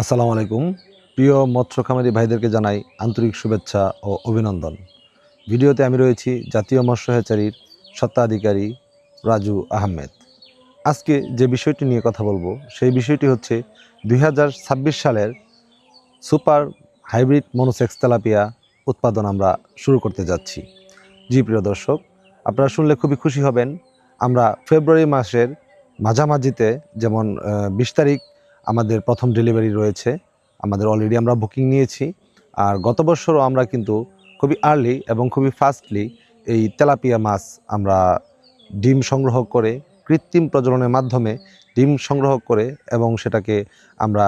আসসালামু আলাইকুম। প্রিয় মৎস্য খামারি ভাইদেরকে জানাই আন্তরিক শুভেচ্ছা ও অভিনন্দন। ভিডিওতে আমি রয়েছি জাতীয় মৎস্য হ্যাচারির স্বত্বাধিকারী রাজু আহমেদ। আজকে যে বিষয়টি নিয়ে কথা বলব, সেই বিষয়টি হচ্ছে দুই হাজার ছাব্বিশ সালের সুপার হাইব্রিড মনোসেক্স তেলাপিয়া উৎপাদন আমরা শুরু করতে যাচ্ছি। জি, প্রিয় দর্শক, আপনারা শুনলে খুবই খুশি হবেন। আমরা ফেব্রুয়ারি মাসের মাঝামাঝিতে যেমন বিশ তারিখ আমাদের প্রথম ডেলিভারি রয়েছে। আমাদের অলরেডি আমরা বুকিং নিয়েছি। আর গত বছরও আমরা কিন্তু খুবই আর্লি এবং খুবই ফাস্টলি এই তেলাপিয়া মাছ আমরা ডিম সংগ্রহ করে কৃত্রিম প্রজননের মাধ্যমে ডিম সংগ্রহ করে এবং সেটাকে আমরা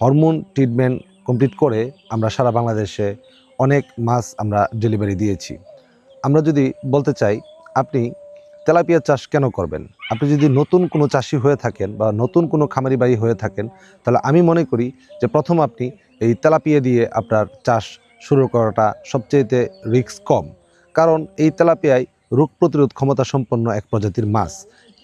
হরমোন ট্রিটমেন্ট কমপ্লিট করে আমরা সারা বাংলাদেশে অনেক মাছ আমরা ডেলিভারি দিয়েছি। আমরা যদি বলতে চাই, আপনি তেলাপিয়া চাষ কেন করবেন? আপনি যদি নতুন কোনো চাষি হয়ে থাকেন বা নতুন কোনো খামারি বাড়ি হয়ে থাকেন, তাহলে আমি মনে করি যে প্রথম আপনি এই তেলাপিয়া দিয়ে আপনার চাষ শুরু করাটা সবচেয়েতে রিস্ক কম। কারণ এই তেলাপিয়ায় রোগ প্রতিরোধ ক্ষমতা সম্পন্ন এক প্রজাতির মাছ।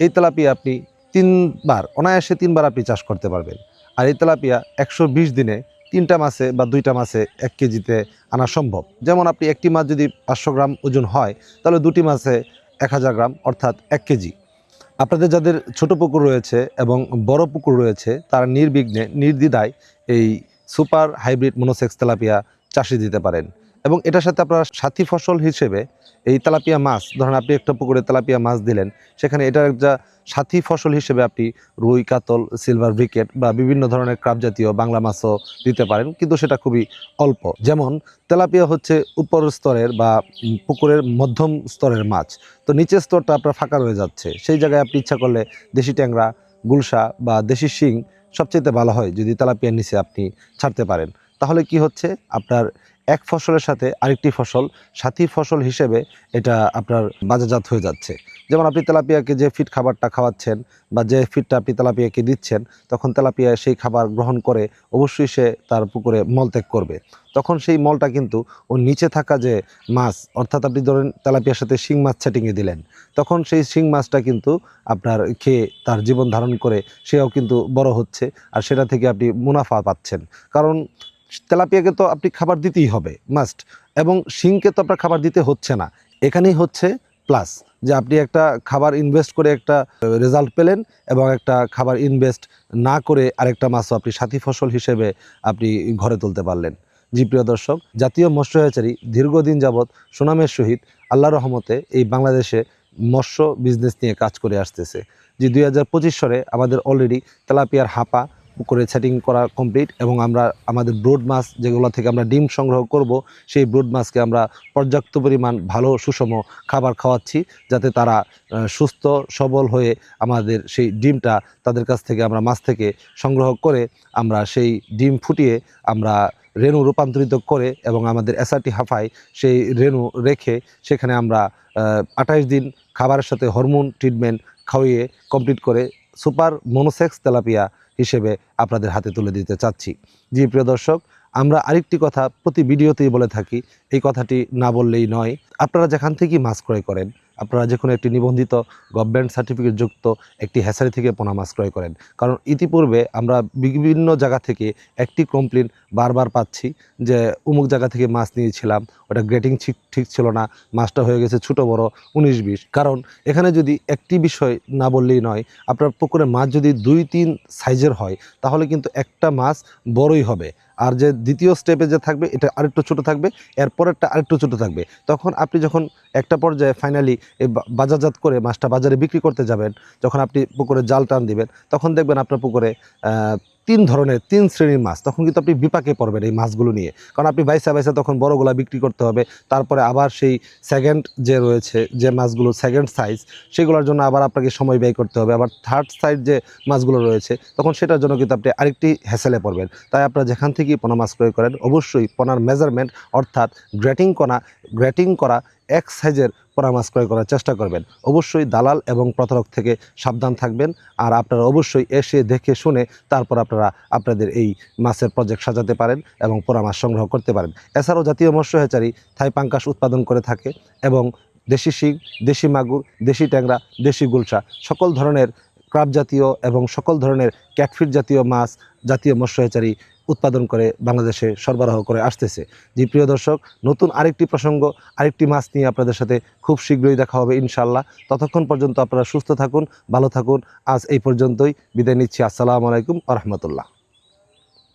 এই তেলাপিয়া আপনি তিনবার, অনায়াসে তিনবার আপনি চাষ করতে পারবেন। আর এই তেলাপিয়া একশো বিশ দিনে তিনটা মাছে বা দুইটা মাছে এক কেজিতে আনা সম্ভব। যেমন আপনি একটি মাছ যদি পাঁচশো গ্রাম ওজন হয়, তাহলে দুটি মাছে এক হাজার গ্রাম, অর্থাৎ এক কেজি। আপনাদের যাদের ছোট পুকুর রয়েছে এবং বড় পুকুর রয়েছে, তারা নির্বিঘ্নে, নির্দ্বিধায় এই সুপার হাইব্রিড মনোসেক্স তেলাপিয়া চাষি দিতে পারেন। এবং এটার সাথে আপনারা সাথী ফসল হিসেবে এই তেলাপিয়া মাছ, ধরেন আপনি একটা পুকুরে তেলাপিয়া মাছ দিলেন, সেখানে এটার একটা সাথী ফসল হিসেবে আপনি রুই, কাতল, সিলভার ব্রিকেট বা বিভিন্ন ধরনের ক্রাব জাতীয় বাংলা মাছও দিতে পারেন, কিন্তু সেটা খুবই অল্প। যেমন তেলাপিয়া হচ্ছে উপর স্তরের বা পুকুরের মধ্যম স্তরের মাছ, তো নিচের স্তরটা আপনার ফাঁকা রয়ে যাচ্ছে, সেই জায়গায় আপনি ইচ্ছা করলে দেশি ট্যাংরা, গুলশা বা দেশি শিং সবচেয়ে ভালো হয় যদি তেলাপিয়ার নিচে আপনি ছাড়তে পারেন। তাহলে কি হচ্ছে? আপনার এক ফসলের সাথে আরেকটি ফসল, সাথী ফসল হিসেবে এটা আপনার বাজারজাত হয়ে যাচ্ছে। যেমন আপনি তেলাপিয়াকে যে ফিট খাবারটা খাওয়াচ্ছেন বা যে ফিটটা আপনি তেলাপিয়াকে দিচ্ছেন, তখন তেলাপিয়া সেই খাবার গ্রহণ করে অবশ্যই সে তার পুকুরে মলত্যাগ করবে। তখন সেই মলটা কিন্তু ওর নিচে থাকা যে মাছ, অর্থাৎ আপনি ধরেন তেলাপিয়ার সাথে শিং মাছ ছেটিংয়ে দিলেন, তখন সেই শিং মাছটা কিন্তু আপনার খেয়ে তার জীবন ধারণ করে সেও কিন্তু বড় হচ্ছে, আর সেটা থেকে আপনি মুনাফা পাচ্ছেন। কারণ তেলাপিয়াকে তো আপনি খাবার দিতেই হবে মাস্ট এবং শিংকে তো আপনার খাবার দিতে হচ্ছে না। এখানেই হচ্ছে প্লাস যে আপনি একটা খাবার ইনভেস্ট করে একটা রেজাল্ট পেলেন এবং একটা খাবার ইনভেস্ট না করে আরেকটা মাছও আপনি সাথী ফসল হিসেবে আপনি ঘরে তুলতে পারলেন। জি, প্রিয় দর্শক, জাতীয় মৎস্য হ্যাচারি দীর্ঘদিন যাবৎ সুনামের সহিত আল্লাহ রহমতে এই বাংলাদেশে মৎস্য বিজনেস নিয়ে কাজ করে আসতেছে। যে দুই হাজার পঁচিশ সালে আমাদের অলরেডি তেলাপিয়ার হাপা পুকুরে সেটিং করা কমপ্লিট এবং আমরা আমাদের ব্রোড মাছ যেগুলো থেকে আমরা ডিম সংগ্রহ করব, সেই ব্রোড মাছকে আমরা পর্যাপ্ত পরিমাণ ভালো সুষম খাবার খাওয়াচ্ছি যাতে তারা সুস্থ, সবল হয়ে আমাদের সেই ডিমটা তাদের কাছ থেকে আমরা মাছ থেকে সংগ্রহ করে আমরা সেই ডিম ফুটিয়ে আমরা রেণু রূপান্তরিত করে এবং আমাদের এসআরটি হাফায় সেই রেণু রেখে সেখানে আমরা আঠাইশ দিন খাবারের সাথে হরমোন ট্রিটমেন্ট খাওয়িয়ে কমপ্লিট করে সুপার মনোসেক্স তেলাপিয়া হিসেবে আপনাদের হাতে তুলে দিতে চাচ্ছি। জি, প্রিয় দর্শক, আমরা আরেকটি কথা প্রতি ভিডিওতেই বলে থাকি, এই কথাটি না বললেই নয়। আপনারা যেখান থেকেই মাছ ক্রয় করেন আপনারা যে কোনো একটি নিবন্ধিত গভর্নমেন্ট সার্টিফিকেট যুক্ত একটি হ্যাসারি থেকে পোনা মাছ ক্রয় করেন। কারণ ইতিপূর্বে আমরা বিভিন্ন জায়গা থেকে একটি কমপ্লেন বারবার পাচ্ছি যে অমুক জায়গা থেকে মাছ নিয়েছিলাম, ওটা গ্রেটিং ঠিক ঠিক ছিল না, মাছটা হয়ে গেছে ছোটো বড় উনিশ, বিশ। কারণ এখানে যদি একটি বিষয় না বললেই নয়, আপনার পুকুরে মাছ যদি দুই, তিন সাইজের হয়, তাহলে কিন্তু একটা মাছ বড়ই হবে। আর যে দ্বিতীয় স্টেপে যে থাকবে, এটা আরেকটু ছোটো থাকবে, এরপরেরটা আরেকটু ছোটো থাকবে। তখন আপনি যখন একটা পর্যায়ে ফাইনালি বাজারজাত করে মাছটা বাজারে বিক্রি করতে যাবেন, যখন আপনি পুকুরে জাল টান দিবেন, তখন দেখবেন আপনার পুকুরে তিন ধরনের, তিন শ্রেণির মাছ। তখন কিন্তু আপনি বিপাকে পড়বেন এই মাছগুলো নিয়ে। কারণ আপনি বাইসা বাইসা তখন বড়গুলা বিক্রি করতে হবে, তারপরে আবার সেই সেকেন্ড যে রয়েছে, যে মাছগুলো সেকেন্ড সাইজ সেগুলোর জন্য আবার আপনাকে সময় ব্যয় করতে হবে। আবার থার্ড সাইজ যে মাছগুলো রয়েছে, তখন সেটার জন্য কিন্তু আপনি আরেকটি হ্যাসেলে পড়বেন। তাই আপনারা যেখান থেকেই পোনা মাছ ক্রয় করেন, অবশ্যই পোনার মেজারমেন্ট অর্থাৎ গ্রেটিং করা গ্রেটিং করা এক সাইজের পোনা মাছ ক্রয় করার চেষ্টা করবেন। অবশ্যই দালাল এবং প্রতারক থেকে সাবধান থাকবেন আর আপনারা অবশ্যই এসে দেখে শুনে তারপর আপনারা আপনাদের এই মাছের প্রজেক্ট সাজাতে পারেন এবং পোনা মাছ সংগ্রহ করতে পারেন। এছাড়াও জাতীয় মৎস্য হ্যাচারি থাই পাঙ্কাশ উৎপাদন করে থাকে এবং দেশি শিং, দেশি মাগুর, দেশি ট্যাংরা, দেশি গুলশা সকল ধরনের ক্রাব জাতীয় এবং সকল ধরনের ক্যাটফিট জাতীয় মাছ, জাতীয় মৎস্য হ্যাচারি উৎপাদন করে বাংলাদেশে সরবরাহ করে আসতেছে। জি, প্রিয় দর্শক, নতুন আরেকটি প্রসঙ্গ, আরেকটি মাছ নিয়ে আপনাদের সাথে খুব শীঘ্রই দেখা হবে ইনশাল্লাহ ততক্ষণ পর্যন্ত আপনারা সুস্থ থাকুন, ভালো থাকুন। আজ এই পর্যন্তই। বিদায় নিচ্ছি। আসসালামু আলাইকুম আ রহমতুল্লাহ।